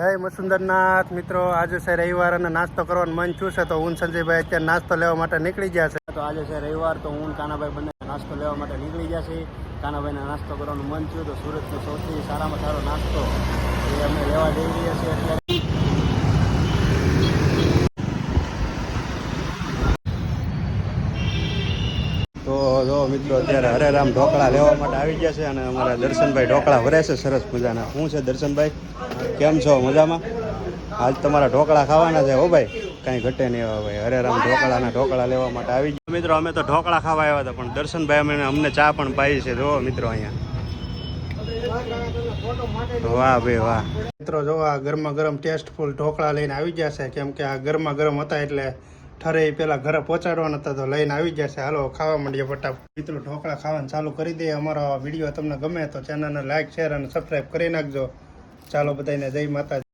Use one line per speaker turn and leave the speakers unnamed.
જય મસુંદરનાથ. મિત્રો, આજે છે રવિવાર અને નાસ્તો કરવાનું મન છે, તો હું સંજયભાઈ અત્યારે નાસ્તો લેવા માટે નીકળી ગયા છે.
તો આજે છે રવિવાર, તો હું કાનાભાઈ બંને નાસ્તો લેવા માટે નીકળી ગયા છે કાનાભાઈને નાસ્તો કરવાનું મન થયું, તો સુરતનો સૌથી સારામાં સારો નાસ્તો એ અમે લેવા જઈ રહ્યા છીએ અત્યારે.
તો જો મિત્રો, અત્યારે હરેરામ ઢોકળા લેવા માટે આવી ગયા છે અને અમારા દર્શનભાઈ ઢોકળા ભરે છે સરસ મજાના. શું છે દર્શનભાઈ? કેમ છો? મજામાં? આજ તમારા ઢોકળા ખાવાના છે હો ભાઈ? કાંઈ ઘટે નહીં હવે ભાઈ. હરેરામ ઢોકળાના ઢોકળા લેવા માટે આવી ગયા. મિત્રો, અમે તો ઢોકળા ખાવા આવ્યા હતા, પણ દર્શનભાઈ અમે અમને ચા પણ પાઈ છે. જો મિત્રો અહીંયા. વાહ ભાઈ, વાહ. મિત્રો, જો આ ગરમા ગરમ ટેસ્ટફુલ ઢોકળા લઈને આવી ગયા છે. કેમ કે આ ગરમા ગરમ હતા એટલે ઠરે એ પેલા ઘરે પહોંચાડવાના હતા તો લઈને આવી જશે હાલો, ખાવા માંડીએ ફટાફટ. મિત્રો, ઢોકળા ખાવાનું ચાલુ કરી દઈએ. અમારો વીડિયો તમને ગમે તો ચેનલને લાઈક શેર અને સબસ્ક્રાઈબ કરી નાખજો. ચાલો બધાને જય માતાજી.